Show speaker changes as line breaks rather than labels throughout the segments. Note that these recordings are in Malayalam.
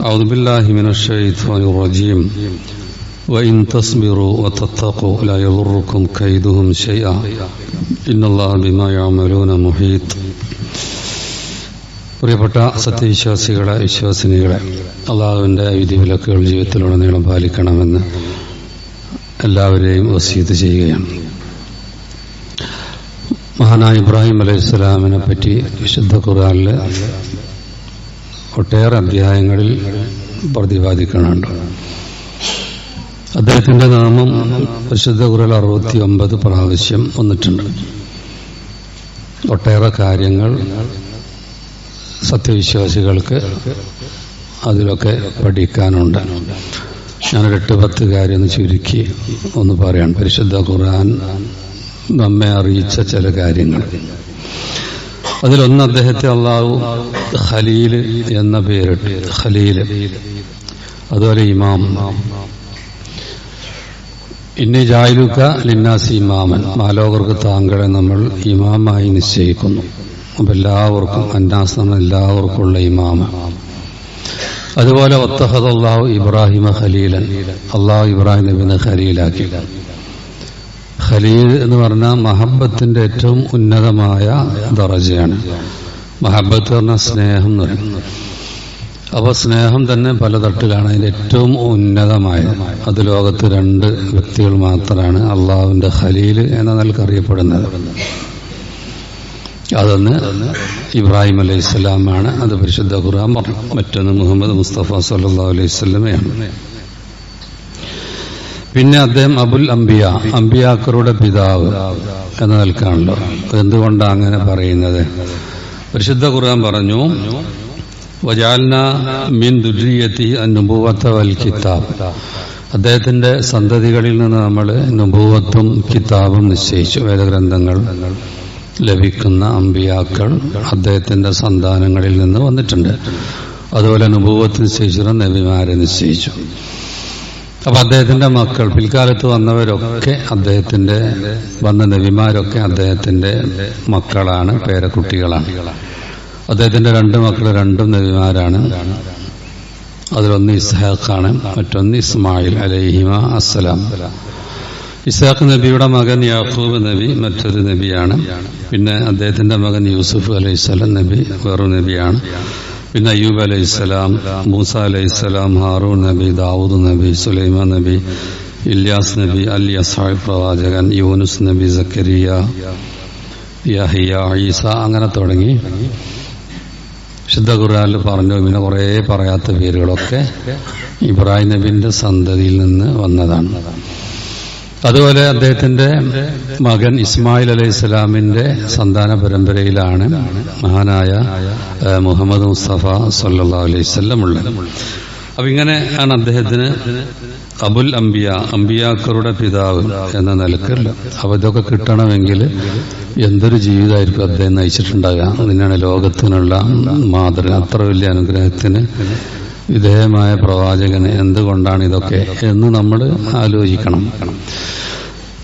أعوذ بالله من الشيطان الرجيم وإن تصبروا وتتقوا لا يضركم كيدهم شيئا إن الله بما يعملون محيط പ്രിയപ്പെട്ട സത്യവിശ്വാസികളെ വിശ്വാസിനികളെ അള്ളാഹുവിൻ്റെ വിധിവിലക്കുകൾ ജീവിതത്തിലുടനീളം പാലിക്കണമെന്ന് എല്ലാവരെയും വസീത് ചെയ്യുകയാണ് മഹാനായ ഇബ്രാഹിം അലൈഹി സ്വലാമിനെ പറ്റി വിശുദ്ധ ഖുർആനിൽ ഒട്ടേറെ അധ്യായങ്ങളിൽ പ്രതിപാദിക്കുന്നുണ്ട്. അദ്ദേഹത്തിന്റെ നാമം പരിശുദ്ധ കുറൽ അറുപത്തി ഒമ്പത് പ്രാവശ്യം വന്നിട്ടുണ്ട്. ഒട്ടേറെ കാര്യങ്ങൾ സത്യവിശ്വാസികൾക്ക് അതിലൊക്കെ പഠിക്കാനുണ്ട്. ഞാനൊരു എട്ട് പത്ത് കാര്യം ഒന്ന് ചുരുക്കി ഒന്ന് പറയാൻ പരിശുദ്ധ ഖുർആൻ നമ്മെ അറിയിച്ച ചില കാര്യങ്ങൾ. അതിലൊന്ന് അദ്ദേഹത്തെ അള്ളാഹു ഖലീൽ എന്ന പേരിട്ട്. ഖലീൽ അതുപോലെ ഇമാം. ഇന്നി ജായിലുക്ക ലിന്നാസി ഇമാമൻ. മാലോകർക്ക് താങ്കളെ നമ്മൾ ഇമാമായി നിശ്ചയിക്കുന്നു. അപ്പം എല്ലാവർക്കും അന്നാസ് നമ്മൾ എല്ലാവർക്കും ഉള്ള ഇമാമ അതുപോലെ ഒത്തഹദ് അള്ളാഹു ഇബ്രാഹിമ ഖലീലൻ. അള്ളാഹു ഇബ്രാഹിം നബിനെ ഖലീലാക്കി. ഖലീൽ എന്ന് പറഞ്ഞാൽ മഹബത്തിന്റെ ഏറ്റവും ഉന്നതമായ ദറജയാണ്. മഹബത്ത് പറഞ്ഞാൽ സ്നേഹം എന്ന് പറയുന്നത് അപ്പോൾ സ്നേഹം തന്നെ പല തട്ടിലാണ്. അതിന്റെ ഏറ്റവും ഉന്നതമായത് അത് ലോകത്ത് രണ്ട് വ്യക്തികൾ മാത്രമാണ് അള്ളാഹുവിന്റെ ഖലീൽ എന്ന നിലയ്ക്ക് അറിയപ്പെടുന്നത്. അതൊന്ന് ഇബ്രാഹിം അലൈഹി സ്വലാമാണ് അത് പരിശുദ്ധ ഖുർആൻ പറഞ്ഞു മറ്റൊന്ന് മുഹമ്മദ് മുസ്തഫ സല്ലാ അലൈഹി സ്വലമയാണ് പിന്നെ അദ്ദേഹം അബുൽ അംബിയ അംബിയാക്കറുടെ പിതാവ് എന്ന നിൽക്കാണല്ലോ. എന്തുകൊണ്ടാണ് അങ്ങനെ പറയുന്നത്? പരിശുദ്ധ ഖുർആൻ പറഞ്ഞു മിൻ വൽ കിതാബ്. അദ്ദേഹത്തിന്റെ സന്തതികളിൽ നിന്ന് നമ്മൾ നുഭൂവത്വം കിതാബും നിശ്ചയിച്ചു. വേദഗ്രന്ഥങ്ങൾ ലഭിക്കുന്ന അമ്പിയാക്കൾ അദ്ദേഹത്തിന്റെ സന്താനങ്ങളിൽ നിന്ന് വന്നിട്ടുണ്ട്. അതുപോലെ നുബൂവത്ത് നിശ്ചയിച്ചിരുന്ന നബിമാരെ നിശ്ചയിച്ചു. അപ്പൊ അദ്ദേഹത്തിന്റെ മക്കൾ പിൽക്കാലത്ത് വന്നവരൊക്കെ അദ്ദേഹത്തിന്റെ വന്ന നബിമാരൊക്കെ അദ്ദേഹത്തിന്റെ മക്കളാണ് പേരക്കുട്ടികളാണ്. അദ്ദേഹത്തിന്റെ രണ്ട് മക്കൾ രണ്ടും നബിമാരാണ്. അതിലൊന്ന് ഇസ്ഹാഖാണ് മറ്റൊന്ന് ഇസ്മായിൽ അലൈഹിമ അസ്സലാം. ഇസാഖ് നബിയുടെ മകൻ യാക്കൂബ് നബി മറ്റൊരു നബിയാണ്. പിന്നെ അദ്ദേഹത്തിന്റെ മകൻ യൂസുഫ് അലൈഹിസ്സലാം നബി വേറൊരു നബിയാണ്. പിന്നെ അയ്യൂബ് അലൈഹി സ്വലാം മൂസ അലൈഹി സ്വലാം ഹാറൂൺ നബി ദാവൂദ് നബി സുലൈമാൻ നബി ഇല്യാസ് നബി അൽ അസായ് പ്രവാചകൻ യൂനുസ് നബി സക്കരിയ യഹിയ ഈസ അങ്ങനെ തുടങ്ങി. ശുദ്ധ ഖുർആാനിൽ പറഞ്ഞു പിന്നെ കുറേ പറയാത്ത പേരുകളൊക്കെ ഇബ്രാഹിം നബിന്റെ സന്തതിയിൽ നിന്ന് വന്നതാണ്. അതുപോലെ അദ്ദേഹത്തിന്റെ മകൻ ഇസ്മായിൽ അലൈഹി സ്വലാമിന്റെ സന്താന പരമ്പരയിലാണ് മഹാനായ മുഹമ്മദ് മുസ്തഫ സല്ലാ അലൈഹി സ്വല്ലം ഉള്ളത്. അപ്പൊ ഇങ്ങനെ ആണ് അദ്ദേഹത്തിന് അബുൽ അംബിയ അംബിയാക്കറുടെ പിതാവ് എന്ന നിലക്കല്ല അപ്പൊ ഇതൊക്കെ കിട്ടണമെങ്കിൽ എന്തൊരു ജീവിതമായിരിക്കും അദ്ദേഹം നയിച്ചിട്ടുണ്ടാകുക അതിനാണ് ലോകത്തിനുള്ള മാതൃക. അത്ര വലിയ അനുഗ്രഹത്തിന് വിധേയമായ പ്രവാചകന് എന്തുകൊണ്ടാണ് ഇതൊക്കെ എന്ന് നമ്മൾ ആലോചിക്കണം.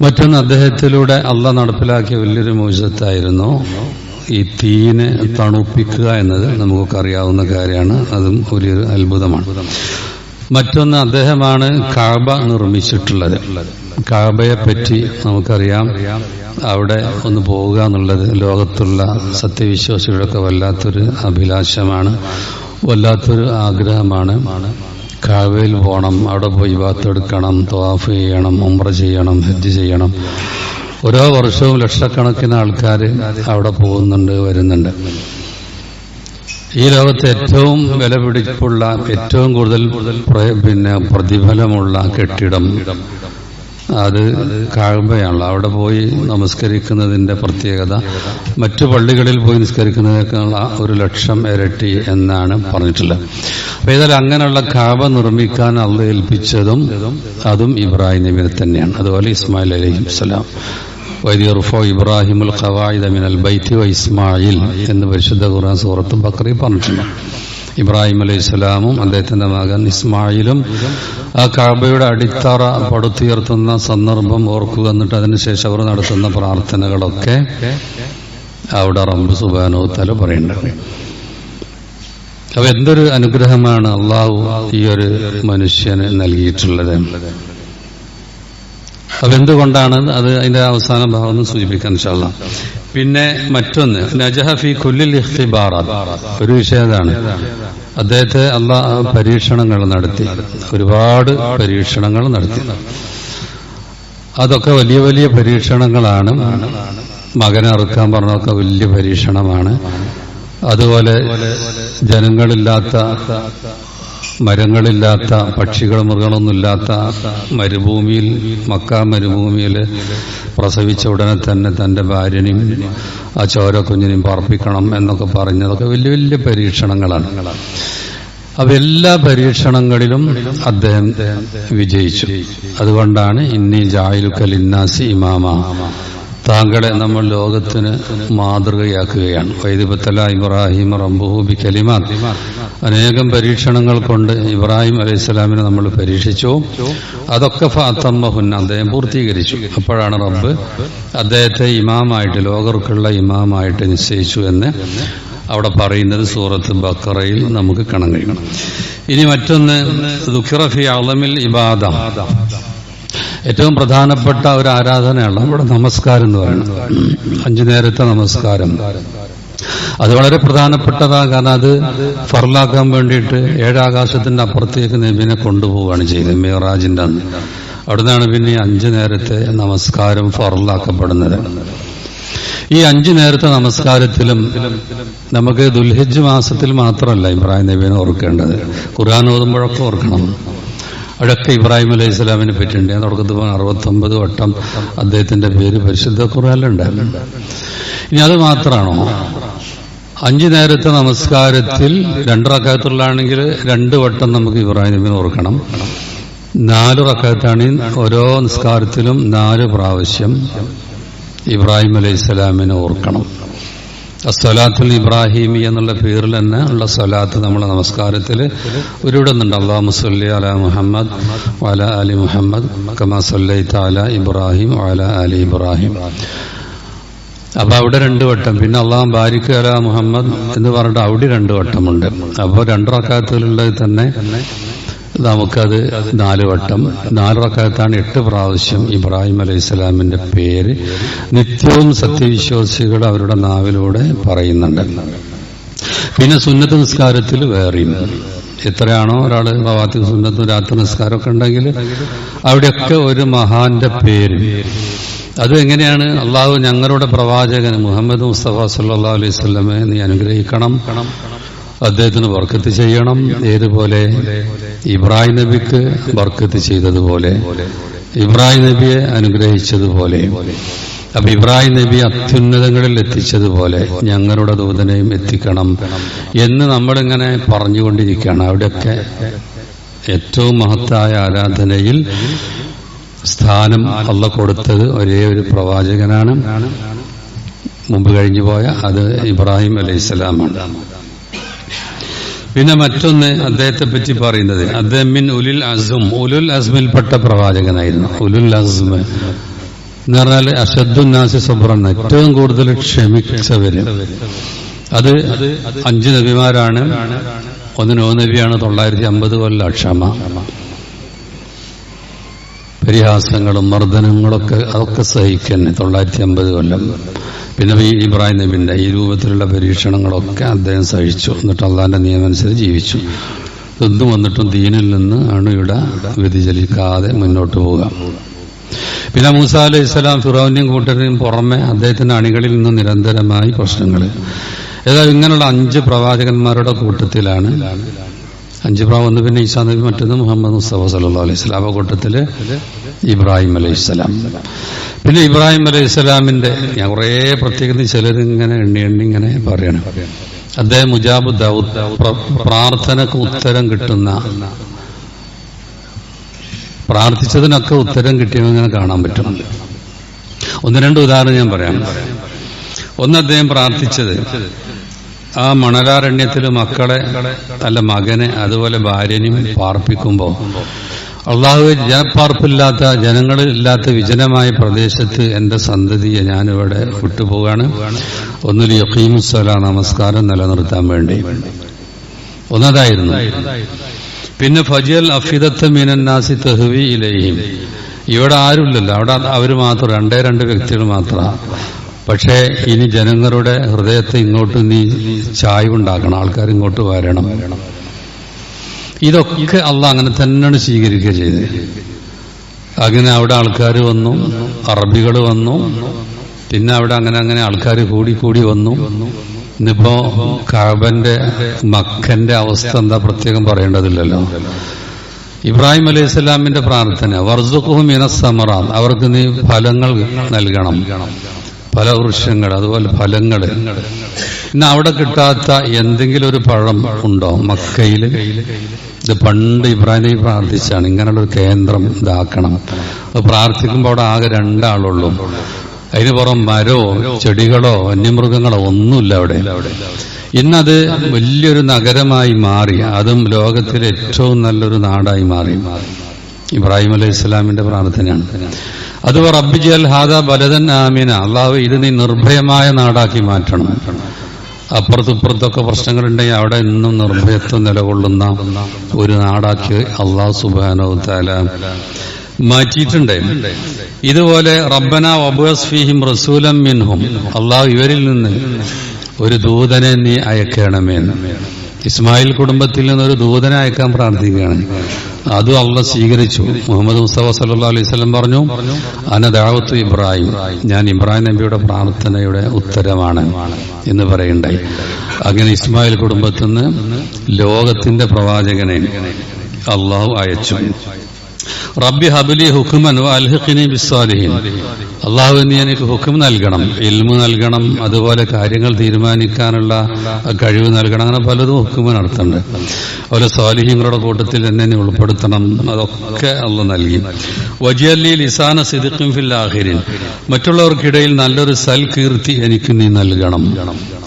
മറ്റൊന്ന് അദ്ദേഹത്തിലൂടെ അല്ല നടപ്പിലാക്കിയ വലിയൊരു മോശത്തായിരുന്നു ഈ തീനെ തണുപ്പിക്കുക എന്നത് നമുക്കൊക്കെ അറിയാവുന്ന കാര്യമാണ്. അതും ഒരു അത്ഭുതമാണ്. മറ്റൊന്ന് അദ്ദേഹമാണ് കാബ നിർമ്മിച്ചിട്ടുള്ളത്. കാബയെ പറ്റി നമുക്കറിയാം. അവിടെ ഒന്ന് പോവുക എന്നുള്ളത് ലോകത്തുള്ള സത്യവിശ്വാസികളൊക്കെ വല്ലാത്തൊരു അഭിലാഷമാണ്. വല്ലാത്തൊരു ആഗ്രഹമാണ്. കാവയിൽ പോകണം അവിടെ പോയി വാത്തെടുക്കണം തവാഫ് ചെയ്യണം ഉമ്ര ചെയ്യണം ഹജ്ജ് ചെയ്യണം. ഓരോ വർഷവും ലക്ഷക്കണക്കിന് ആൾക്കാർ അവിടെ പോകുന്നുണ്ട് വരുന്നുണ്ട്. ഈ ലോകത്ത് ഏറ്റവും വില പിടിപ്പുള്ള ഏറ്റവും കൂടുതൽ പിന്നെ പ്രതിഫലമുള്ള കെട്ടിടം അത് കാഴുമ്പോഴാണല്ലോ അവിടെ പോയി നമസ്കരിക്കുന്നതിന്റെ പ്രത്യേകത. മറ്റു പള്ളികളിൽ പോയി നിസ്കരിക്കുന്നതിനേക്കാൾ ഒരു ലക്ഷം ഇരട്ടി എന്നാണ് പറഞ്ഞിട്ടുള്ളത്. അപ്പൊ ഏതായാലും അങ്ങനെയുള്ള കാബ നിർമ്മിക്കാൻ അള്ള ഏൽപ്പിച്ചതും അതും ഇബ്രാഹിം നബിനെ തന്നെയാണ്. അതുപോലെ ഇസ്മായിൽ അലഹി സ്വലാം. വൈദിയർഫോ ഇബ്രാഹിമുൽ ഖവായിദ മിനൽ ബൈത്തി വ ഇസ്മായിൽ എന്ന് പരിശുദ്ധ ഖുർആൻ സൂറത്തും ബക്രി പറഞ്ഞിട്ടുണ്ട്. ഇബ്രാഹിം അലൈഹി സ്വലാമും അദ്ദേഹത്തിന്റെ മകൻ ഇസ്മായിലും ആ കാബയുടെ അടിത്തറ പടുത്തുയർത്തുന്ന സന്ദർഭം ഓർക്കുക എന്നിട്ട് അതിനുശേഷം അവർ നടത്തുന്ന പ്രാർത്ഥനകളൊക്കെ അവിടെ റബ്ബ് സുബാനോ തല പറയുന്നുണ്ട്. അപ്പൊ എന്തൊരു അനുഗ്രഹമാണ് അള്ളാഹു ഈ ഒരു മനുഷ്യന് നൽകിയിട്ടുള്ളത്. അപ്പൊ എന്തുകൊണ്ടാണ് അത് അതിന്റെ അവസാന ഭാഗം സൂചിപ്പിക്കാൻ ഇൻഷാല്ല പിന്നെ മറ്റൊന്ന് നജഹഫി കുല്ലിൽ ഇഖ്തിബാറാത്ത് ഒരു വിഷയതാണ് അദ്ദേഹത്തെ അള്ളാ പരീക്ഷണങ്ങൾ നടത്തി. ഒരുപാട് പരീക്ഷണങ്ങൾ നടത്തി. അതൊക്കെ വലിയ വലിയ പരീക്ഷണങ്ങളാണ്. മകനെ അറുക്കാൻ പറഞ്ഞതൊക്കെ വലിയ പരീക്ഷണമാണ്. അതുപോലെ ജനങ്ങളില്ലാത്ത മരങ്ങളില്ലാത്ത പക്ഷികൾ മൃഗങ്ങളൊന്നുമില്ലാത്ത മരുഭൂമിയിൽ മക്ക മരുഭൂമിയിൽ പ്രസവിച്ച ഉടനെ തന്നെ തന്റെ ഭാര്യനെയും ആ ചോര കുഞ്ഞിനെയും പാർപ്പിക്കണം എന്നൊക്കെ പറഞ്ഞതൊക്കെ വലിയ വലിയ പരീക്ഷണങ്ങളാണ്. അപ്പൊ എല്ലാ പരീക്ഷണങ്ങളിലും അദ്ദേഹം വിജയിച്ചു. അതുകൊണ്ടാണ് ഇന്നി ജായിലുക്കൽ ഇന്നാസി ഇമാമ താങ്കളെ നമ്മൾ ലോകത്തിന് മാതൃകയാക്കുകയാണ്. വൈദിബത്തല ഇബ്രാഹിം റംബുഹൂബി കലിമാ അനേകം പരീക്ഷണങ്ങൾ കൊണ്ട് ഇബ്രാഹിം അലൈഹി സ്വലാമിനെ നമ്മൾ പരീക്ഷിച്ചു. അതൊക്കെ ഫാത്തമ്മഹുന്ന അദ്ദേഹം പൂർത്തീകരിച്ചു. അപ്പോഴാണ് റബ്ബ് അദ്ദേഹത്തെ ഇമാമായിട്ട് ലോകർക്കുള്ള ഇമാമായിട്ട് നിശ്ചയിച്ചു എന്ന് അവിടെ പറയുന്നത് സൂറത്ത് ബക്കറയിൽ നമുക്ക് കാണാൻ കഴിയണം ഇനി മറ്റൊന്ന് ദുഃഖിറഫി അളമിൽ ഇബാദ. ഏറ്റവും പ്രധാനപ്പെട്ട ഒരു ആരാധനയാണ് ഇവിടെ നമസ്കാരം എന്ന് പറയുന്നത്. അഞ്ചു നേരത്തെ നമസ്കാരം. അത് വളരെ പ്രധാനപ്പെട്ടതാണ് കാരണം അത് ഫർലാക്കാൻ വേണ്ടിയിട്ട് ഏഴാകാശത്തിന്റെ അപ്പുറത്തേക്ക് നബിനെ കൊണ്ടുപോവുകയാണ് ചെയ്തത് മിറാജിന്റെ അന്ന്. അവിടുന്നാണ് പിന്നെ അഞ്ചു നേരത്തെ നമസ്കാരം ഫറലാക്കപ്പെടുന്നത് ഈ അഞ്ചു നേരത്തെ നമസ്കാരത്തിലും നമുക്ക് ദുൽഹിജ് മാസത്തിൽ മാത്രമല്ല ഇബ്രാഹിം നബീനെ ഓർക്കേണ്ടത്. ഖുർആൻ ഓതുമ്പോഴൊക്കെ ഓർക്കണം. അവിടെയൊക്കെ ഇബ്രാഹിം അലൈഹി സ്വലാമിനെ പറ്റിയുണ്ട്. ഞാൻ തുടക്കത്തിൽ അറുപത്തൊമ്പത് വട്ടം അദ്ദേഹത്തിന്റെ പേര് പരിശുദ്ധ ഖുർആനിലുണ്ടായിരുന്നു. ഇനി അത് മാത്രമാണോ? അഞ്ചു നേരത്തെ നമസ്കാരത്തിൽ രണ്ട് റക്കാത്തുള്ളാണെങ്കിൽ രണ്ട് വട്ടം നമുക്ക് ഇബ്രാഹിം നബീനെ ഓർക്കണം. നാല് റക്കാത്താണെങ്കിൽ ഓരോ നിസ്കാരത്തിലും നാല് പ്രാവശ്യം ഇബ്രാഹിം അലൈഹി സ്വലാമിനെ ഓർക്കണം. അസ്വലാത്തുൽ ഇബ്രാഹിമി എന്നുള്ള പേരിൽ തന്നെ ഉള്ള സ്വലാത്ത് നമ്മളെ നമസ്കാരത്തിൽ ഉരുവിടുന്നുണ്ട്. അള്ളാഹ് മുസല്ലി അല മുഹമ്മദ് വല അലി മുഹമ്മദ് കമാ ഇബ്രാഹിം വല അലി ഇബ്രാഹിം. അപ്പൊ അവിടെ രണ്ട് വട്ടം. പിന്നെ അള്ളാഹ് ബാരിക്ക് അല മുഹമ്മദ് എന്ന് പറഞ്ഞിട്ട് അവിടെ രണ്ടു വട്ടമുണ്ട്. അപ്പോൾ രണ്ടു റക്കാത്തുകളുള്ളത് തന്നെ നമുക്കത് നാല് വട്ടം. നാല് റക്കാത്താണ് എട്ട് പ്രാവശ്യം ഇബ്രാഹിം അലൈഹി സ്വലാമിന്റെ പേര് നിത്യവും സത്യവിശ്വാസികൾ അവരുടെ നാവിലൂടെ പറയുന്നുണ്ട്. പിന്നെ സുന്നത്ത് നിസ്കാരത്തിൽ വേറെയും. എത്രയാണോ ഒരാൾ ഭവാത്തി സുന്നത്തും രാത്രി നിസ്കാരമൊക്കെ ഉണ്ടെങ്കിൽ അവിടെയൊക്കെ ഒരു മഹാന്റെ പേര്. അത് എങ്ങനെയാണ്? അള്ളാഹു ഞങ്ങളുടെ പ്രവാചകൻ മുഹമ്മദ് മുസ്തഫ സല്ലാ അലൈഹി സ്വലമെ നീ അനുഗ്രഹിക്കണം. അദ്ദേഹത്തിന് ബർക്കത്ത് ചെയ്യണം. ഏതുപോലെ? ഇബ്രാഹിം നബിക്ക് ബർക്കത്ത് ചെയ്തതുപോലെ. ഇബ്രാഹിം നബിയെ അനുഗ്രഹിച്ചതുപോലെ. അപ്പൊ ഇബ്രാഹിം നബി അത്യുന്നതങ്ങളിൽ എത്തിച്ചതുപോലെ ഞങ്ങളുടെ ദൂതനെയും എത്തിക്കണം എന്ന് നമ്മളിങ്ങനെ പറഞ്ഞുകൊണ്ടിരിക്കുകയാണ്. അവിടെയൊക്കെ ഏറ്റവും മഹത്തായ ആരാധനയിൽ സ്ഥാനം അള്ള കൊടുത്തത് ഒരേ ഒരു പ്രവാചകനാണ്. മുമ്പ് കഴിഞ്ഞു പോയ അത് ഇബ്രാഹിം അലൈഹിസ്സലാമാണ്. പിന്നെ മറ്റൊന്ന് അദ്ദേഹത്തെ പറ്റി പറയുന്നത്. അദ്ദേഹം ഉലുൽ അസും. ഉലുൽ അസ്മിൽപ്പെട്ട പ്രവാചകനായിരുന്നു. ഉലുൽ അസ്മ എന്ന് പറഞ്ഞാൽ അഷദ്ദുന്നാസി സബ്രൻ ഏറ്റവും കൂടുതൽ ക്ഷമിച്ചവര്. അത് അഞ്ച് നബിമാരാണ്. ഒന്ന് നോ നബിയാണ് തൊള്ളായിരത്തി അമ്പത് കൊല്ലം ക്ഷമ പരിഹാസങ്ങളും മർദ്ദനങ്ങളൊക്കെ അതൊക്കെ സഹിക്കന്നെ തൊള്ളായിരത്തി അമ്പത് കൊല്ലം. പിന്നെ ഇബ്രാഹിം നബിന്റെ ഈ രൂപത്തിലുള്ള പരീക്ഷണങ്ങളൊക്കെ അദ്ദേഹം സഹിച്ചു. എന്നിട്ട് അള്ളാന്റെ നിയമം അനുസരിച്ച് ജീവിച്ചു. ഇതൊന്നും വന്നിട്ടും ദീനിൽ നിന്ന് അണുയുടെ വ്യതിചലിക്കാതെ മുന്നോട്ട് പോകാം പിന്നെ മൂസ അലൈഹി ഇസ്ലാം ഫിറോവിന്റെയും കൂട്ടരുടെയും പുറമെ അദ്ദേഹത്തിന്റെ അണികളിൽ നിന്ന് നിരന്തരമായി പ്രശ്നങ്ങൾ ഏതായാലും ഇങ്ങനെയുള്ള അഞ്ച് പ്രവാചകന്മാരുടെ കൂട്ടത്തിലാണ് അഞ്ച് പ്രാവ് വന്ന് പിന്നെ ഈസാ നബി മറ്റൊന്ന് മുഹമ്മദ് മുസ്തഫ സല്ലാ അലൈഹി സ്വലാം ആ ഇബ്രാഹിം അലൈഹി സ്വലാം. പിന്നെ ഇബ്രാഹിം അലൈഹി സ്വലാമിന്റെ ഞാൻ കുറേ പ്രത്യേകത ചിലർ ഇങ്ങനെ എണ്ണി എണ്ണി ഇങ്ങനെ പറയണം. അദ്ദേഹം മുജാബ് ദൗദ് പ്ര- പ്രാർത്ഥനക്ക് ഉത്തരം കിട്ടുന്ന പ്രാർത്ഥിച്ചതിനൊക്കെ ഉത്തരം കിട്ടിയവങ്ങനെ കാണാൻ പറ്റും. ഒന്ന് രണ്ട് ഉദാഹരണം ഞാൻ പറയാം. ഒന്ന് അദ്ദേഹം പ്രാർത്ഥിച്ചത് ആ മണലാരണ്യത്തിൽ മക്കളെ അല്ല മകനെ അതുപോലെ ഭാര്യനെയും പാർപ്പിക്കുമ്പോൾ അള്ളാഹു ജനപ്പാർപ്പില്ലാത്ത ജനങ്ങളില്ലാത്ത വിജനമായ പ്രദേശത്ത് എന്റെ സന്തതിയെ ഞാനിവിടെ വിട്ടുപോകാണ് ഒന്നിൽ യക്കീമുസ്വല നമസ്കാരം നിലനിർത്താൻ വേണ്ടി. ഒന്നതായിരുന്നു. പിന്നെ ഫജിയൽ അഫിദത്ത് മീനന്നാസി തെഹ്വി ഇലയും ഇവിടെ ആരുമില്ലല്ലോ. അവിടെ അവർ മാത്രം രണ്ടേ രണ്ട് വ്യക്തികൾ മാത്രമാണ് പക്ഷേ ഇനി ജനങ്ങളുടെ ഹൃദയത്തെ ഇങ്ങോട്ട് നീ ചായ്വുണ്ടാക്കണം. ആൾക്കാർ ഇങ്ങോട്ട് വരണം. ഇതൊക്കെ അല്ല അങ്ങനെ തന്നെയാണ് സ്വീകരിക്കുക ചെയ്തത്. അങ്ങനെ അവിടെ ആൾക്കാർ വന്നു അറബികൾ വന്നു പിന്നെ അവിടെ അങ്ങനെ അങ്ങനെ ആൾക്കാർ കൂടി കൂടി വന്നു. ഇന്നിപ്പോ കാബന്റെ മക്കന്റെ അവസ്ഥ എന്താ പ്രത്യേകം പറയേണ്ടതില്ലല്ലോ. ഇബ്രാഹിം അലൈഹി സ്വലാമിന്റെ പ്രാർത്ഥന വർസുഖുഹും ഇനസമറാൻ അവർക്ക് നീ ഫലങ്ങൾ നൽകണം. ഫലവൃക്ഷങ്ങൾ അതുപോലെ ഫലങ്ങൾ. ഇന്ന് അവിടെ കിട്ടാത്ത എന്തെങ്കിലും ഒരു പഴം ഉണ്ടോ? മക്കയിൽ. ഇത് പണ്ട് ഇബ്രാഹിം പ്രാർത്ഥിച്ചാണ്. ഇങ്ങനെയുള്ള ഒരു കേന്ദ്രം ഇതാക്കണം. അപ്പൊ പ്രാർത്ഥിക്കുമ്പോൾ അവിടെ ആകെ രണ്ടാളുള്ളൂ. അതിന് പുറം മരോ ചെടികളോ വന്യമൃഗങ്ങളോ ഒന്നുമില്ല അവിടെ. ഇന്നത് വലിയൊരു നഗരമായി മാറി. അതും ലോകത്തിലെ ഏറ്റവും നല്ലൊരു നാടായി മാറി. ഇബ്രാഹിം അലൈഹി ഇസ്ലാമിന്റെ പ്രാർത്ഥനയാണ്. അത് റബ്ബിജൽ ഹാദ ബലതൻ ആമിന. അള്ളാഹ് ഇത് നീ നിർഭയമായ നാടാക്കി മാറ്റണം. അപ്പുറത്തിപ്പുറത്തൊക്കെ പ്രശ്നങ്ങളുണ്ടെങ്കിൽ അവിടെ ഇന്നും നിർഭയത്വം നിലകൊള്ളുന്ന ഒരു നാടാക്കി അള്ളാഹു സുബാനോ താല മാറ്റിയിട്ടുണ്ട്. ഇതുപോലെ റബ്ബന വബുസ് ഫീഹിം റസൂലം മിൻഹും. അള്ളാഹു ഇവരിൽ നിന്ന് ഒരു ദൂതനെ നീ അയക്കണമേ. ഇസ്മായിൽ കുടുംബത്തിൽ നിന്ന് ഒരു ദൂതനെ അയക്കാൻ പ്രാർത്ഥിക്കുകയാണ്. അതും അള്ള സ്വീകരിച്ചു. മുഹമ്മദ് മുസ്തഫ സല്ലാ അലൈഹി സ്വലം പറഞ്ഞു അന ദാവത്തു ഇബ്രാഹിം. ഞാൻ ഇബ്രാഹിം നബിയുടെ പ്രാർത്ഥനയുടെ ഉത്തരമാണ് എന്ന് പറയണ്ടായി. അങ്ങനെ ഇസ്മായിൽ കുടുംബത്തിൽ നിന്ന് ലോകത്തിന്റെ പ്രവാചകനെ അള്ളാഹു അയച്ചു. റബ്ബി ഹബുലി ഹുക്കുമൻ അള്ളാഹു നീ എനിക്ക് ഹുക്കും നൽകണം ഇൽമു നൽകണം അതുപോലെ കാര്യങ്ങൾ തീരുമാനിക്കാനുള്ള കഴിവ് നൽകണം. അങ്ങനെ പലതും ഹുക്കുമ നടത്തുന്നുണ്ട്. അതുപോലെ സ്വാലിഹിങ്ങളുടെ കൂട്ടത്തിൽ എന്നെ നീ ഉൾപ്പെടുത്തണം അതൊക്കെ അള്ള നൽകി. വജിയല്ലി ലിസാന സിദിഖും ഫിൽ ആഹിരിൻ മറ്റുള്ളവർക്കിടയിൽ നല്ലൊരു സൽകീർത്തി എനിക്ക് നീ നൽകണം.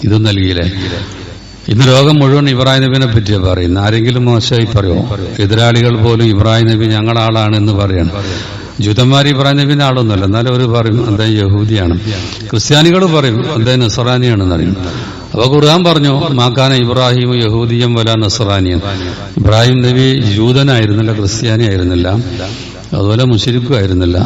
ഇതും നൽകിയില്ലേ? ഇന്ന് ലോകം മുഴുവൻ ഇബ്രാഹിം നബിനെ പറ്റിയാ പറയുന്നത്. ആരെങ്കിലും മോശമായി പറയുമോ എതിരാളികൾ പോലും ഇബ്രാഹിം നബി ഞങ്ങളുടെ ആളാണ് എന്ന് പറയണം. ജൂതന്മാർ ഇബ്രാഹിം നബിന്റെ ആളൊന്നുമല്ല. എന്നാലും അവർ പറയും അദ്ദേഹം യഹൂദിയാണ്? ക്രിസ്ത്യാനികൾ പറയും അദ്ദേഹം നസറാനിയാണെന്ന് അറിയും. അപ്പൊ ഖുർആൻ പറഞ്ഞു മാക്കാന ഇബ്രാഹിം യഹൂദിയം വല നസറാനിയൻ ഇബ്രാഹിം നബി ജൂതനായിരുന്നില്ല ക്രിസ്ത്യാനി ആയിരുന്നില്ല അതുപോലെ മുഷിരിക്കുമായിരുന്നില്ല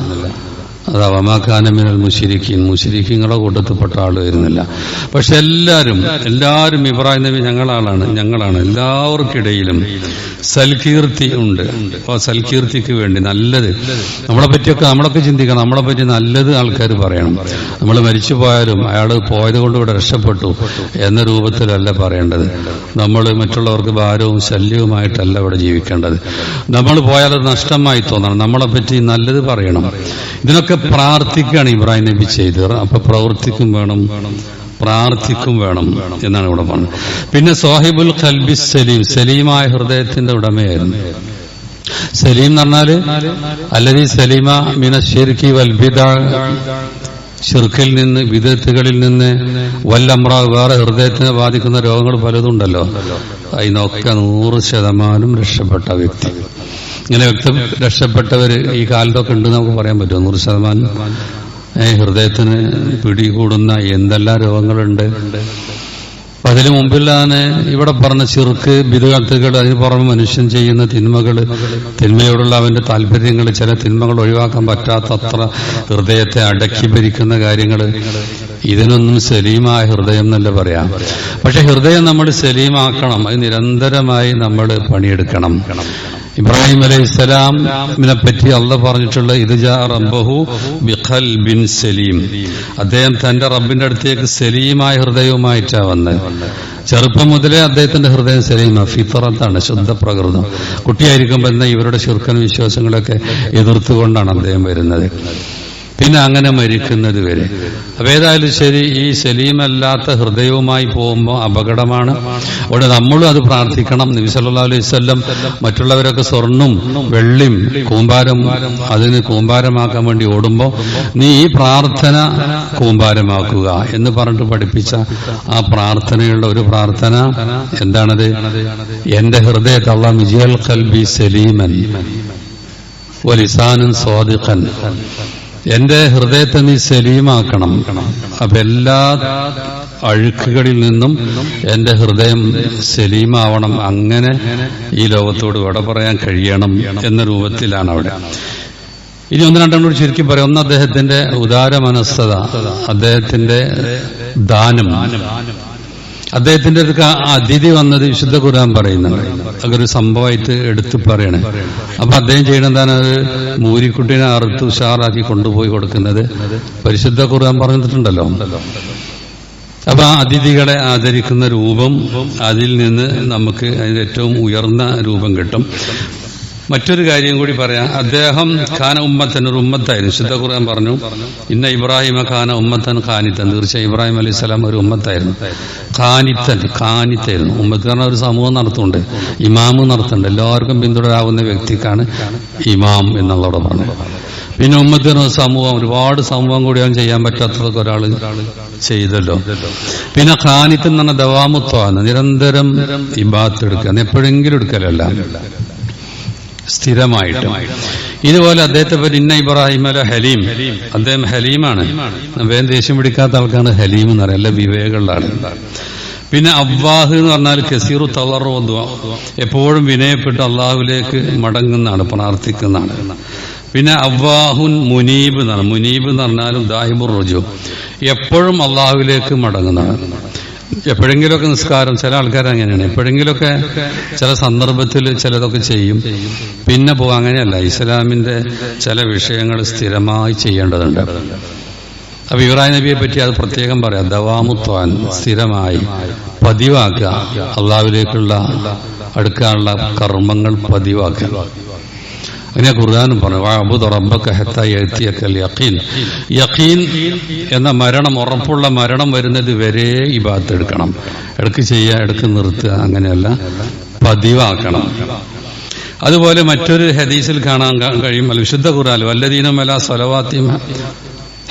അത് മിനൽ മുഷിരിക്കീൻ മുഷിരിക്കീങ്ങളുടെ കൂട്ടത്തിൽപ്പെട്ട ആളുമായിരുന്നില്ല പക്ഷെ എല്ലാവരും എല്ലാവരും ഇബ്രാഹിം നബി ഞങ്ങളാളാണ് ഞങ്ങളാണ്. എല്ലാവർക്കിടയിലും സൽകീർത്തി ഉണ്ട്. അപ്പൊ സൽകീർത്തിക്ക് വേണ്ടി നല്ലത് നമ്മളെ പറ്റിയൊക്കെ നമ്മളൊക്കെ ചിന്തിക്കണം. നമ്മളെ പറ്റി നല്ലത് ആൾക്കാർ പറയണം. നമ്മൾ മരിച്ചു പോയാലും അയാൾ പോയത് കൊണ്ട് ഇവിടെ രക്ഷപ്പെട്ടു എന്ന രൂപത്തിലല്ല പറയേണ്ടത്. നമ്മൾ മറ്റുള്ളവർക്ക് ഭാരവും ശല്യവുമായിട്ടല്ല ഇവിടെ ജീവിക്കേണ്ടത്. നമ്മൾ പോയാൽ നഷ്ടമായി തോന്നണം. നമ്മളെ പറ്റി നല്ലത് പറയണം. ഇതിനൊക്കെ പ്രാർത്ഥിക്കുകയാണ് ഇബ്രാഹിം നബി ചെയ്തത്. അപ്പൊ പ്രവർത്തിക്കും വേണം പ്രാർത്ഥിക്കും വേണം എന്നാണ് ഇവിടെ പറഞ്ഞത്. പിന്നെ സോഹിബുൽ ഖൽബി സലീം സലീമായ ഹൃദയത്തിന്റെ ഉടമയായിരുന്നു. സലീം എന്ന് പറഞ്ഞാൽ അല്ലതി സലീമ മിന ഷിർക്കി വൽ ഷിർഖിൽ നിന്ന് വിദഗ്ധികളിൽ നിന്ന് വല്ലമ്ര വേറെ ഹൃദയത്തിനെ ബാധിക്കുന്ന രോഗങ്ങൾ പലതുണ്ടല്ലോ അതിനൊക്കെ നൂറ് ശതമാനം രക്ഷപ്പെട്ട വ്യക്തി. ഇങ്ങനെ വ്യക്തം രക്ഷപ്പെട്ടവര് ഈ കാലത്തൊക്കെ ഉണ്ട് നമുക്ക് പറയാൻ പറ്റുമോ നൂറ് ശതമാനം ഹൃദയത്തിന് പിടികൂടുന്ന എന്തെല്ലാം രോഗങ്ങളുണ്ട്. അതിനു മുമ്പിലാണ് ഇവിടെ പറഞ്ഞ ചെറുക്ക് ബിരുകത്തുകൾ അതിന് പുറമെ മനുഷ്യൻ ചെയ്യുന്ന തിന്മകൾ തിന്മയോടുള്ള അവന്റെ താല്പര്യങ്ങൾ ചില തിന്മകൾ ഒഴിവാക്കാൻ പറ്റാത്തത്ര ഹൃദയത്തെ അടക്കി ഭരിക്കുന്ന കാര്യങ്ങൾ ഇതിനൊന്നും സലീമായ ഹൃദയം എന്നല്ല പറയാം. പക്ഷെ ഹൃദയം നമ്മൾ സലീമാക്കണം. അത് നിരന്തരമായി നമ്മൾ പണിയെടുക്കണം. ഇബ്രാഹിം അലൈഹിസ്സലാമിനെ പറ്റി അല്ല പറഞ്ഞിട്ടുള്ള റബ്ബഹു ബിഖൽ ബിൻ സലീം. അദ്ദേഹം തന്റെ റബ്ബിന്റെ അടുത്തേക്ക് സലീമായ ഹൃദയവുമായിട്ടാണ് വന്നത് ചെറുപ്പം മുതലേ അദ്ദേഹത്തിന്റെ ഹൃദയം സലീമ ഫിത്തറത്താണ് ശുദ്ധ പ്രകൃതം കുട്ടിയായിരിക്കുമ്പോൾ തന്നെ ഇവരുടെ ശുർക്കൻ വിശ്വാസങ്ങളൊക്കെ എതിർത്തുകൊണ്ടാണ് അദ്ദേഹം വരുന്നത്. പിന്നെ അങ്ങനെ മരിക്കുന്നത് വരെ. അപ്പൊ ഏതായാലും ശരി ഈ സലീമല്ലാത്ത ഹൃദയവുമായി പോകുമ്പോൾ അപകടമാണ്. അവിടെ നമ്മളും അത് പ്രാർത്ഥിക്കണം. നബി സല്ലല്ലാഹു അലൈഹി വസല്ലം മറ്റുള്ളവരൊക്കെ സ്വർണും വെള്ളിയും കൂമ്പാരം അതിന് കൂമ്പാരമാക്കാൻ വേണ്ടി ഓടുമ്പോൾ നീ ഈ പ്രാർത്ഥന കൂമ്പാരമാക്കുക എന്ന് പറഞ്ഞിട്ട് പഠിപ്പിച്ച ആ പ്രാർത്ഥനയുള്ള ഒരു പ്രാർത്ഥന എന്താണത്? എന്റെ ഹൃദയത്തെ അള്ളാഹ് മിജിയൽ കൽബി സലീമൻ വലിസാനൻ സ്വാദിഖൻ. എന്റെ ഹൃദയത്തെ നീ സലീമാക്കണം. അപ്പൊ എല്ലാ അഴുക്കുകളിൽ നിന്നും എന്റെ ഹൃദയം സലീമാവണം. അങ്ങനെ ഈ ലോകത്തോട് വിട പറയാൻ കഴിയണം എന്ന രൂപത്തിലാണ് അവിടെ. ഇനി ഒന്ന് രണ്ടും കൂടി ചുരുക്കി പറയാം. ഒന്ന് അദ്ദേഹത്തിന്റെ ഉദാര മനസ്സത അദ്ദേഹത്തിന്റെ ദാനം. അദ്ദേഹത്തിന്റെ ഒരു അതിഥി വന്നത് വിശുദ്ധ ഖുർആൻ പറയുന്നുണ്ട് അതൊരു സംഭവമായിട്ട് എടുത്തു പറയണേ. അപ്പൊ അദ്ദേഹം ചെയ്യണതാണ് അത് മൂരിക്കുട്ടിനെ അറുത്ത് ഉഷാറാക്കി കൊണ്ടുപോയി കൊടുക്കുന്നത്. പരിശുദ്ധ ഖുർആൻ പറഞ്ഞിട്ടുണ്ടല്ലോ. അപ്പൊ അതിഥികളെ ആദരിക്കുന്ന രൂപം അതിൽ നിന്ന് നമുക്ക് അതിന്റെ ഏറ്റവും ഉയർന്ന രൂപം കിട്ടും. മറ്റൊരു കാര്യം കൂടി പറയാം. അദ്ദേഹം ഖാന ഉമ്മത്തൻ ഒരു ഉമ്മത്തായിരുന്നു. ശുദ്ധ ഖുർആൻ പറഞ്ഞു ഇന്ന ഇബ്രാഹിമ ഖാന ഉമ്മത്തൻ ഖാനിത്തൻ. തീർച്ചയായും ഇബ്രാഹിം അലൈഹി സ്വലാം ഒരു ഉമ്മത്തായിരുന്നു. ഖാനിത്തൻ ഖാനിത്തായിരുന്നു. ഉമ്മത്ത് കാരണം ഒരു സമൂഹം നടത്തുന്നുണ്ട്. ഇമാമ് നടത്തുന്നുണ്ട്. എല്ലാവർക്കും പിന്തുടരാവുന്ന വ്യക്തിക്കാണ് ഇമാം എന്നുള്ളവിടെ പറഞ്ഞത്. പിന്നെ ഉമ്മത്ത് പറഞ്ഞ സമൂഹം ഒരുപാട് സമൂഹം കൂടി അവൻ ചെയ്യാൻ പറ്റാത്തതൊക്കെ ഒരാൾ ചെയ്തല്ലോ. പിന്നെ ഖാനിത്ത് എന്ന് പറഞ്ഞ ദവാമുത്വാന്ന് നിരന്തരം ഇബാത്ത് എടുക്കുക എപ്പോഴെങ്കിലും എടുക്കലല്ല. സ്ഥിരമായിട്ട്. ഇതുപോലെ അദ്ദേഹത്തെ പറ്റി ഇന്ന ഇബ്രാഹിം അല ഹലീം. അദ്ദേഹം ഹലീമാണ്. വേഗം ദേഷ്യം പിടിക്കാത്ത ആൾക്കാണ് ഹലീം എന്ന് പറയാം അല്ല വിവേകമുള്ള ആൾ പിന്നെ അബ്വാഹ് എന്ന് പറഞ്ഞാൽ കസീറു തളറു എപ്പോഴും വിനയപ്പെട്ട് അള്ളാഹുലേക്ക് മടങ്ങുന്നതാണ് പ്രാർത്ഥിക്കുന്നതാണ്. പിന്നെ അവ്വാഹുൻ മുനീബ് എന്നാണ്. മുനീബ് എന്ന് പറഞ്ഞാലും ദാഹിബുർ റുജു. എപ്പോഴും അള്ളാഹുലേക്ക് മടങ്ങുന്നതാണ്. എപ്പോഴെങ്കിലുമൊക്കെ നിസ്കാരം ചില ആൾക്കാർ അങ്ങനെയാണ്. എപ്പോഴെങ്കിലുമൊക്കെ ചില സന്ദർഭത്തിൽ ചിലതൊക്കെ ചെയ്യും. പിന്നെ പോകും അങ്ങനെയല്ല. ഇസ്ലാമിന്റെ ചില വിഷയങ്ങൾ സ്ഥിരമായി ചെയ്യേണ്ടതുണ്ട്. അപ്പൊ ഇബ്രാഹിം നബിയെ പറ്റി അത് പ്രത്യേകം പറയാം. ദവാമുത്വാൻ സ്ഥിരമായി പതിവാക്കുക. അള്ളാവിലേക്കുള്ള അടുക്കാനുള്ള കർമ്മങ്ങൾ പതിവാക്കുക. അങ്ങനെ ഖുർആാനും പറഞ്ഞു യഖീൻ എന്ന മരണം ഉറപ്പുള്ള മരണം വരുന്നത് വരെ ഈ ഭാഗത്ത് എടുക്കണം. ഇടയ്ക്ക് ചെയ്യുക ഇടയ്ക്ക് നിർത്തുക അങ്ങനെയല്ല പതിവാക്കണം. അതുപോലെ മറ്റൊരു ഹദീസിൽ കാണാൻ കഴിയും വിശുദ്ധ ഖുർആൻ വല്ലദീനം അല സ്വലവാത്തിയും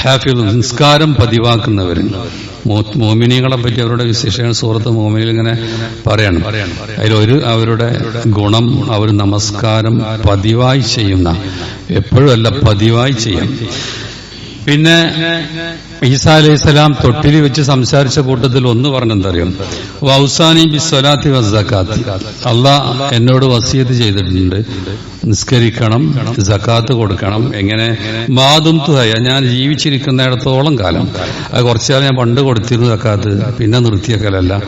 ഹാഫിദ് നിസ്കാരം പതിവാക്കുന്നവർ മോമിനികളെ പറ്റി അവരുടെ വിശേഷങ്ങൾ സുഹൃത്ത് മോമിനിൽ ഇങ്ങനെ പറയണം. അതിലൊരു അവരുടെ ഗുണം അവർ നമസ്കാരം പതിവായി ചെയ്യുന്ന എപ്പോഴും അല്ല പതിവായി ചെയ്യാം. പിന്നെ ഈസാ അലൈഹി സ്വലാം തൊട്ടിലി വെച്ച് സംസാരിച്ച കൂട്ടത്തിൽ ഒന്ന് പറഞ്ഞെന്തറിയും? വൗസാനി ബിസ്വലാത്തി വസ്സക്കാത്ത് അള്ളാഹ് എന്നോട് വസീത് ചെയ്തിട്ടുണ്ട്. നിസ്കരിക്കണം സക്കാത്ത് കൊടുക്കണം. എങ്ങനെ? മാതും തുഹയ. ഞാൻ ജീവിച്ചിരിക്കുന്നിടത്തോളം കാലം. അത് കുറച്ചാൽ ഞാൻ പണ്ട് കൊടുത്തിരുന്നു സക്കാത്ത്. പിന്നെ നിർത്തിയേക്കലല്ല.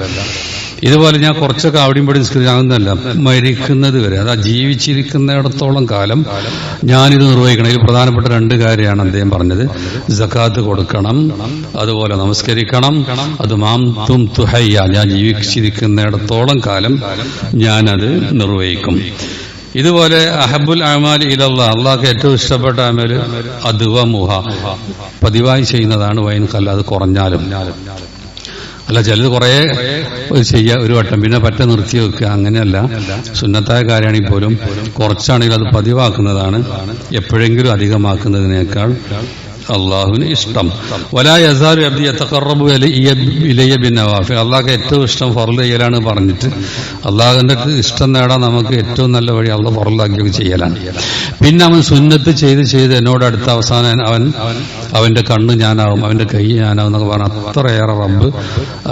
ഇതുപോലെ ഞാൻ കുറച്ചൊക്കെ അവിടെയും ഇവിടെ നിസ്കരിക്കാവുന്നതല്ല മരിക്കുന്നത് വരെ അതാ ജീവിച്ചിരിക്കുന്നിടത്തോളം കാലം ഞാനിത് നിർവഹിക്കണം. ഇതിൽ പ്രധാനപ്പെട്ട രണ്ട് കാര്യമാണ് അദ്ദേഹം പറഞ്ഞത്. ജക്കാത്ത് കൊടുക്കണം അതുപോലെ നമസ്കരിക്കണം അത് മാം തും തുഹയ്യ ഞാൻ ജീവിച്ചിരിക്കുന്നിടത്തോളം കാലം ഞാനത് നിർവഹിക്കും. ഇതുപോലെ അഹബുൽ അമാൽ ഇലല്ല അള്ളാഹ്ക്ക് ഏറ്റവും ഇഷ്ടപ്പെട്ട അമൽ അദ്വ മുഹ. പതിവായി ചെയ്യുന്നതാണ് വൈൻ കല്ല അത് കുറഞ്ഞാലും. അല്ല ചിലത് കുറേ ചെയ്യുക ഒരു വട്ടം. പിന്നെ പറ്റ നിർത്തി വെക്കുക. അങ്ങനെയല്ല. സുന്നത്തായ കാര്യമാണെങ്കിൽ പോലും കുറച്ചാണെങ്കിൽ അത് പതിവാക്കുന്നതാണ്. എപ്പോഴെങ്കിലും അധികമാക്കുന്നതിനേക്കാൾ അള്ളാഹുവിന് ഇഷ്ടം. വലാ യസാരു അബ്ദി യതഖറബു ഇലയ ബിൻ നവാഫി അള്ളാഹ്ക്ക് ഏറ്റവും ഇഷ്ടം ഫറൽ ചെയ്യലാണ് പറഞ്ഞിട്ട്. അള്ളാഹുവിന്റെ ഇഷ്ടം നേടാൻ നമുക്ക് ഏറ്റവും നല്ല വഴി അള്ളാഹ് ഫറലാക്കിയൊക്കെ ചെയ്യലാണ്. പിന്നെ അവൻ സുന്നത്ത് ചെയ്ത് ചെയ്ത് എന്നോട് അടുത്ത അവസാനം അവൻ അവന്റെ കണ്ണ് ഞാനാവും അവന്റെ കൈ ഞാനാവും എന്നൊക്കെ പറഞ്ഞ അത്രയേറെ റബ്ബ്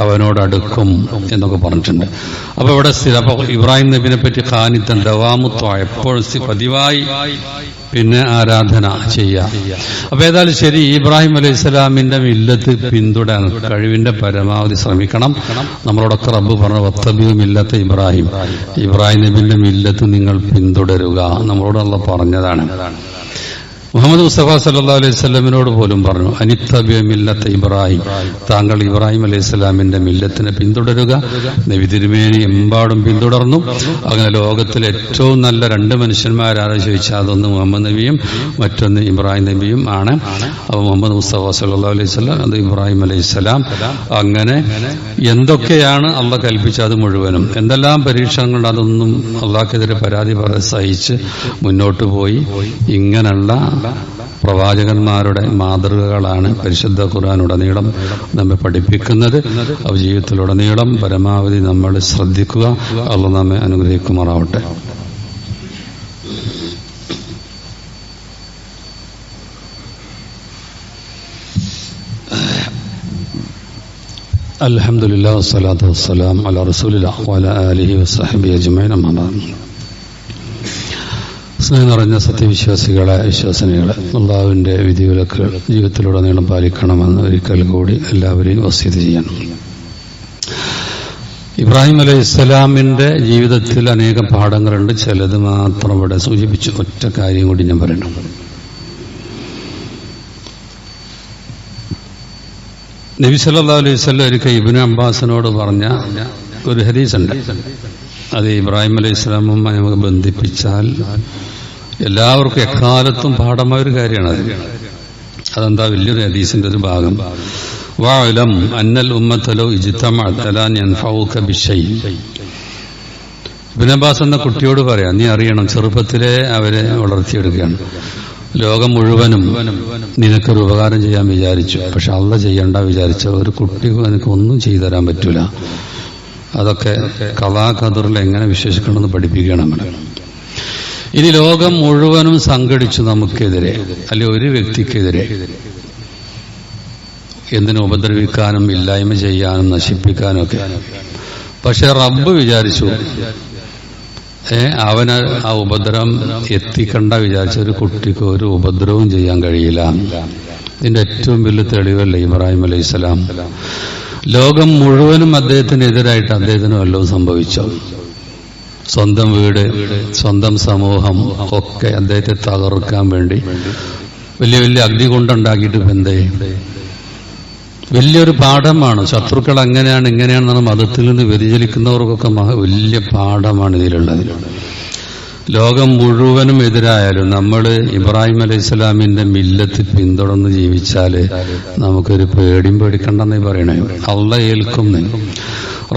അവനോട് അടുക്കും എന്നൊക്കെ പറഞ്ഞിട്ടുണ്ട്. അപ്പൊ ഇവിടെ സ്ഥിരം ഇബ്രാഹിം നബിനെ പറ്റി ഖാനിത്തൻ ദവാമുത്വ എപ്പോഴും പതിവായി പിന്നെ ആരാധന ചെയ്യാം. അപ്പൊ ഏതായാലും ശരി ഇബ്രാഹിം അലൈഹി സ്വലാമിന്റെ മില്ലത്ത് പിന്തുടരാൻ കഴിവിന്റെ പരമാവധി ശ്രമിക്കണം. നമ്മളോടൊക്കെ റബ്ബ് പറഞ്ഞു വത്തബിയും ഇല്ലത്തെ ഇബ്രാഹിം. ഇബ്രാഹിം നബിന്റെ മില്ലത്ത് നിങ്ങൾ പിന്തുടരുക. നമ്മളോടുള്ള പറഞ്ഞതാണ്. മുഹമ്മദ് മുസ്തഫ സല്ലാ അലൈഹി സ്വലമിനോട് പോലും പറഞ്ഞു അനിത്തബിയ മില്ലത്ത് ഇബ്രാഹിം. താങ്കൾ ഇബ്രാഹിം അലൈഹി സ്വലാമിന്റെ മില്ലത്തിനെ പിന്തുടരുക. നബി തിരുമേനി എമ്പാടും പിന്തുടർന്നു. അങ്ങനെ ലോകത്തിലെ ഏറ്റവും നല്ല രണ്ട് മനുഷ്യന്മാരാണ് ചോദിച്ചാൽ അതൊന്ന് മുഹമ്മദ് നബിയും മറ്റൊന്ന് ഇബ്രാഹിം നബിയും ആണ്. അപ്പോൾ മുഹമ്മദ് മുസ്തഫ സല്ലാ അലൈഹി സ്വലാം അത് ഇബ്രാഹിം അലൈഹി സ്വലാം അങ്ങനെ എന്തൊക്കെയാണ് അള്ള കൽപ്പിച്ചത് മുഴുവനും? എന്തെല്ലാം പരീക്ഷണങ്ങൾ അതൊന്നും അള്ളാഹ്ക്കെതിരെ പരാതി സഹിച്ച് മുന്നോട്ട് പോയി. ഇങ്ങനെയുള്ള പ്രവാചകന്മാരുടെ മാതൃകകളാണ് പരിശുദ്ധ ഖുർആൻ ഉടനീളം നമ്മെ പഠിപ്പിക്കുന്നത്. അവ ജീവിതത്തിലുടനീളം പരമാവധി നമ്മൾ ശ്രദ്ധിക്കുക. അള്ള നമ്മെ അനുഗ്രഹിക്കുമാറാവട്ടെ. അലഹമുല്ലാ വസ്സലാത്തു വസ്സലാം അല റസൂലി വല വസ്ഹബി അജ്മൈൻ അമ്മ സ്നേഹം നിറഞ്ഞ സത്യവിശ്വാസികളെ വിശ്വാസനികളെ അള്ളാഹുവിന്റെ വിധിവിലക്കുകൾ ജീവിതത്തിലുടനീളം പാലിക്കണമെന്ന് ഒരിക്കൽ കൂടി എല്ലാവരെയും വസ്യത ചെയ്യാൻ. ഇബ്രാഹിം അലൈഹി ഇസ്ലാമിന്റെ ജീവിതത്തിൽ അനേകം പാഠങ്ങളുണ്ട്. ചിലത് മാത്രം ഇവിടെ സൂചിപ്പിച്ച ഒറ്റ കാര്യം കൂടി ഞാൻ പറയണം. നബി സല്ലാ അലൈഹി സ്വല്ലം ഒരിക്കൽ ഇബിന് അബ്ബാസിനോട് പറഞ്ഞ ഒരു ഹദീസ് ഉണ്ട് അത് ഇബ്രാഹിം അലൈഹി ഇസ്ലാമുമായി നമുക്ക് ബന്ധിപ്പിച്ചാൽ എല്ലാവർക്കും എക്കാലത്തും പാഠമായ ഒരു കാര്യമാണ് അത്. അതെന്താ വലിയൊരു ഹദീസിന്റെ ഒരു ഭാഗം. വാലം അന്നൽ ഉമ്മത്തലോ ഇജിത്തമൗക്ക ബിഷൈ. ഇബിനബാസ് എന്ന കുട്ടിയോട് പറയാം നീ അറിയണം ചെറുപ്പത്തിലെ അവരെ വളർത്തിയെടുക്കുകയാണ്. ലോകം മുഴുവനും നിനക്കൊരു ഉപകാരം ചെയ്യാൻ വിചാരിച്ചു. പക്ഷെ അള്ള ചെയ്യണ്ട വിചാരിച്ച ഒരു കുട്ടി എനിക്ക് ഒന്നും ചെയ്തു തരാൻ പറ്റൂല. അതൊക്കെ കഥാകഥറിൽ എങ്ങനെ വിശ്വസിക്കണമെന്ന് പഠിപ്പിക്കണം ഇനി ലോകം മുഴുവനും സംഘടിച്ചു നമുക്കെതിരെ അല്ലെ ഒരു വ്യക്തിക്കെതിരെ. എന്തിനു ഉപദ്രവിക്കാനും ഇല്ലായ്മ ചെയ്യാനും നശിപ്പിക്കാനും ഒക്കെ. പക്ഷെ റബ്ബ് വിചാരിച്ചു ഏ അവന് ആ ഉപദ്രവം എത്തിക്കണ്ട വിചാരിച്ച ഒരു കുട്ടിക്ക് ഒരു ഉപദ്രവവും ചെയ്യാൻ കഴിയില്ല. ഇതിന്റെ ഏറ്റവും വലിയ തെളിവല്ലേ ഇബ്രാഹിം അലൈഹി സ്വലാം? ലോകം മുഴുവനും അദ്ദേഹത്തിനെതിരായിട്ട് അദ്ദേഹത്തിന് വല്ലതും സംഭവിച്ചു? സ്വന്തം വീട് സ്വന്തം സമൂഹം ഒക്കെ അദ്ദേഹത്തെ തകർക്കാൻ വേണ്ടി. വലിയ വലിയ അഗ്നി കൊണ്ടുണ്ടാക്കിയിട്ട് ഇപ്പം എന്തേ വലിയൊരു പാഠമാണ്. ശത്രുക്കൾ അങ്ങനെയാണ് ഇങ്ങനെയാണെന്നാണ് മതത്തിൽ നിന്ന് വ്യതിചലിക്കുന്നവർക്കൊക്കെ വലിയ പാഠമാണ് ഇതിലുള്ളത്. ലോകം മുഴുവനും എതിരായാലും നമ്മൾ ഇബ്രാഹിം അലൈഹി സ്വലാമിന്റെ മില്ലത്ത് പിന്തുടർന്ന് ജീവിച്ചാൽ നമുക്കൊരു പേടിയും പേടിക്കണ്ടെന്നേ പറയണേ. അള്ള ഏൽക്കും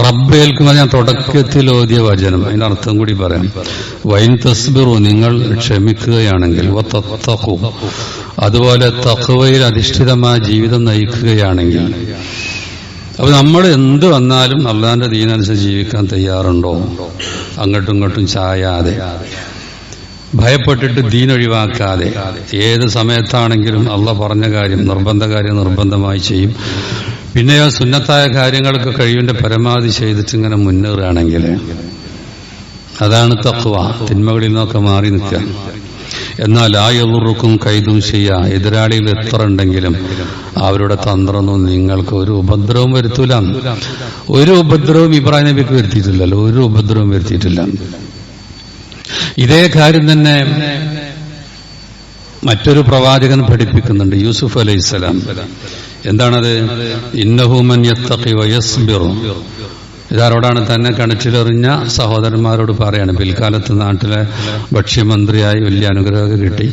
റബ്ബ് ഏൽക്കുന്ന ഞാൻ തുടക്കത്തിൽ ഓതിയ വചനം. അതിന്റെ അർത്ഥം കൂടി പറയാം. വൈൻ തസ്ബിറു നിങ്ങൾ ക്ഷമിക്കുകയാണെങ്കിൽ അതുപോലെ തഹുവയിൽ അധിഷ്ഠിതമായ ജീവിതം നയിക്കുകയാണെങ്കിൽ അപ്പൊ നമ്മൾ എന്ത് വന്നാലും അള്ളാന്റെ ദീനനുസരിച്ച് ജീവിക്കാൻ തയ്യാറുണ്ടോ? അങ്ങോട്ടും ഇങ്ങോട്ടും ചായാതെ. ഭയപ്പെട്ടിട്ട് ദീൻ ഒഴിവാക്കാതെ. ഏത് സമയത്താണെങ്കിലും അള്ള പറഞ്ഞ കാര്യം നിർബന്ധ കാര്യം നിർബന്ധമായി ചെയ്യും. പിന്നെയോ സുന്നത്തായ കാര്യങ്ങൾക്ക് കഴിവിന്റെ പരമാവധി ചെയ്തിട്ട് ഇങ്ങനെ മുന്നേറുകയാണെങ്കിൽ അതാണ് തത്വ തിന്മകളിൽ നിന്നൊക്കെ മാറി നിൽക്കുക. എന്നാൽ ആ എതിർക്കും കൈതും ചെയ്യുക എതിരാളികൾ എത്ര ഉണ്ടെങ്കിലും അവരുടെ തന്ത്രമൊന്നും നിങ്ങൾക്ക് ഒരു ഉപദ്രവം വരുത്തൂല. ഒരു ഉപദ്രവം ഇബ്രാഹിം നബിക്ക് വരുത്തിയിട്ടില്ലല്ലോ. ഒരു ഉപദ്രവം വരുത്തിയിട്ടില്ല. ഇതേ കാര്യം തന്നെ മറ്റൊരു പ്രവാചകൻ പഠിപ്പിക്കുന്നുണ്ട്. യൂസുഫ് അലൈഹിസ്സലാം. എന്താണത്? ഇന്നഹൂമൻ ഇതാരോടാണ് തന്നെ കണിച്ചിലെറിഞ്ഞ സഹോദരന്മാരോട് പറയാണ് പിൽക്കാലത്ത് നാട്ടിലെ ഭക്ഷ്യമന്ത്രിയായി വലിയ അനുഗ്രഹമൊക്കെ കിട്ടി.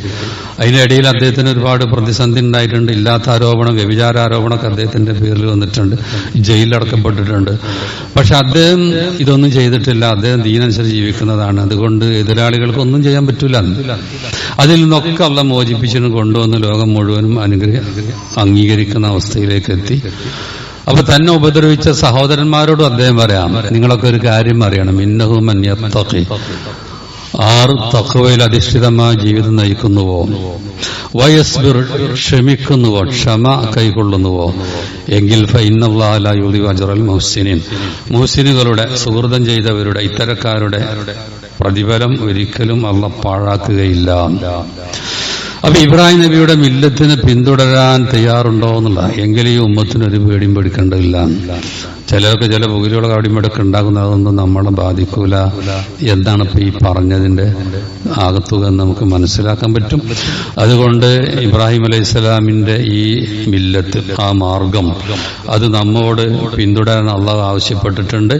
അതിനിടയിൽ അദ്ദേഹത്തിന് ഒരുപാട് പ്രതിസന്ധി ഉണ്ടായിട്ടുണ്ട്. ഇല്ലാത്ത ആരോപണം വ്യഭിചാര ആരോപണമൊക്കെ അദ്ദേഹത്തിന്റെ പേരിൽ വന്നിട്ടുണ്ട്. ജയിലിലടക്കപ്പെട്ടിട്ടുണ്ട്. പക്ഷെ അദ്ദേഹം ഇതൊന്നും ചെയ്തിട്ടില്ല. അദ്ദേഹം ദീനനുസരിച്ച് ജീവിക്കുന്നതാണ്. അതുകൊണ്ട് എതിരാളികൾക്കൊന്നും ചെയ്യാൻ പറ്റൂല. അതിൽ നിന്നൊക്കെ അല്ല മോചിപ്പിച്ചിട്ട് കൊണ്ടുവന്ന് ലോകം മുഴുവനും അനുഗ്രഹ അംഗീകരിക്കുന്ന അവസ്ഥയിലേക്ക് എത്തി. അപ്പൊ തന്നെ ഉപദ്രവിച്ച സഹോദരന്മാരോടും അദ്ദേഹം പറയാം നിങ്ങളൊക്കെ ഒരു കാര്യം അറിയണം. ഇന്നഹുമൻ ആറ് തഖവയിൽ അധിഷ്ഠിതമായ ജീവിതം നയിക്കുന്നുവോ? വയസ്ബിർ ക്ഷമിക്കുന്നുവോ? ക്ഷമ കൈകൊള്ളുന്നുവോ എങ്കിൽ മുഹ്സിനിൻ. മുഹ്സിനുകളുടെ സുഹൃതം ചെയ്തവരുടെ ഇത്തരക്കാരുടെ പ്രതിഫലം ഒരിക്കലും അള്ള പാഴാക്കുകയില്ല. അപ്പൊ ഇബ്രാഹിം നബിയുടെ മില്ലത്തിന് പിന്തുടരാൻ തയ്യാറുണ്ടോ എന്നുള്ള എങ്കിലും ഈ ഉമ്മത്തിന് ഒരു പേടിയും പേടിക്കേണ്ടതില്ല. ചിലർക്ക് ചില പുകിലുകളൊക്കെ അവിടെ ഇവിടെയൊക്കെ ഉണ്ടാകുന്നതൊന്നും നമ്മളെ ബാധിക്കൂല. എന്താണ് ഇപ്പൊ ഈ പറഞ്ഞതിന്റെ ആകത്തുക എന്ന് നമുക്ക് മനസ്സിലാക്കാൻ പറ്റും. അതുകൊണ്ട് ഇബ്രാഹിം അലൈഹി സ്വലാമിന്റെ ഈ മില്ലത്ത് ആ മാർഗം അത് നമ്മോട് പിന്തുടരാൻ അള്ളാഹ് ആവശ്യപ്പെട്ടിട്ടുണ്ട്.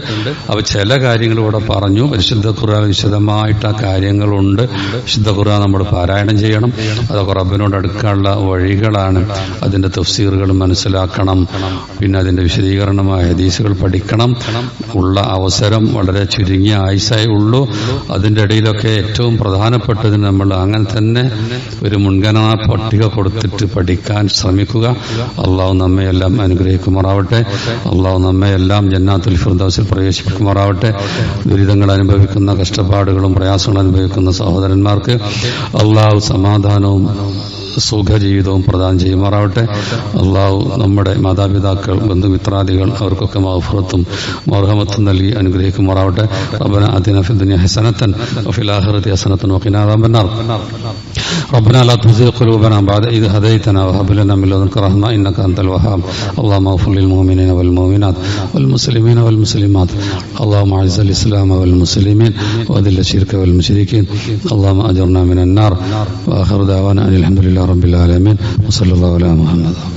അപ്പൊ ചില കാര്യങ്ങൾ ഇവിടെ പറഞ്ഞു. പരിശുദ്ധ ഖുർആൻ വിശദമായിട്ട് ആ കാര്യങ്ങളുണ്ട്. വിശുദ്ധ ഖുർആൻ നമ്മൾ പാരായണം ചെയ്യണം. അതൊക്കെ റബ്ബിനോട് അടുക്കാനുള്ള വഴികളാണ്. അതിന്റെ തഫ്സീറുകൾ മനസ്സിലാക്കണം. പിന്നെ അതിന്റെ വിശദീകരണമായ ഹദീസുകൾ പഠിക്കണം. ഉള്ള അവസരം വളരെ ചുരുങ്ങിയ ആയുസായി ഉള്ളൂ. അതിന്റെ ഇടയിലൊക്കെ ഏറ്റവും പ്രധാനപ്പെട്ടത് നമ്മൾ അങ്ങനെ തന്നെ ഒരു മുൻഗണനാ പട്ടിക കൊടുത്തിട്ട് പഠിക്കാൻ ശ്രമിക്കുക. അള്ളാഹു നമ്മയെല്ലാം അനുഗ്രഹിക്കുമാറാവട്ടെ. അള്ളാഹു നമ്മയെല്ലാം ജന്നാത്തുൽ ഫിർദൗസിൽ പ്രവേശിപ്പിക്കുമാറാവട്ടെ. ദുരിതങ്ങൾ അനുഭവിക്കുന്ന കഷ്ടപ്പാടുകളും പ്രയാസങ്ങളും അനുഭവിക്കുന്ന സഹോദരന്മാർക്ക് അള്ളാഹു സമാധാനവും സുഖജീവിതവും പ്രദാനം ചെയ്യുമാറാവട്ടെ അള്ളാഹു നമ്മുടെ മാതാപിതാക്കൾ ബന്ധുമിത്രാദികൾ അവർക്കൊക്കെ മഹഫറത്തും മർഹമത്തും നൽകി അനുഗ്രഹിക്കുമാറാവട്ടെ റബ്ബന അതിന ഫി ദുനിയ ഹസനത്തൻ വഫിൽ ആഖിറതി ഹസനത്തൻ വഖിനാ അദാബന്നാർ ربنا لا تزغ قلوبنا بعد إذ هديتنا وهب لنا من لدنك رحمة إنك أنت الوهاب اللهم اغفر للمؤمنين والمؤمنات والمسلمين والمسلمات اللهم أعز الإسلام والمسلمين وأذل الشرك والمشركين اللهم أجرنا من النار وآخر دعوانا أن الحمد لله رب العالمين وصلى الله على محمد.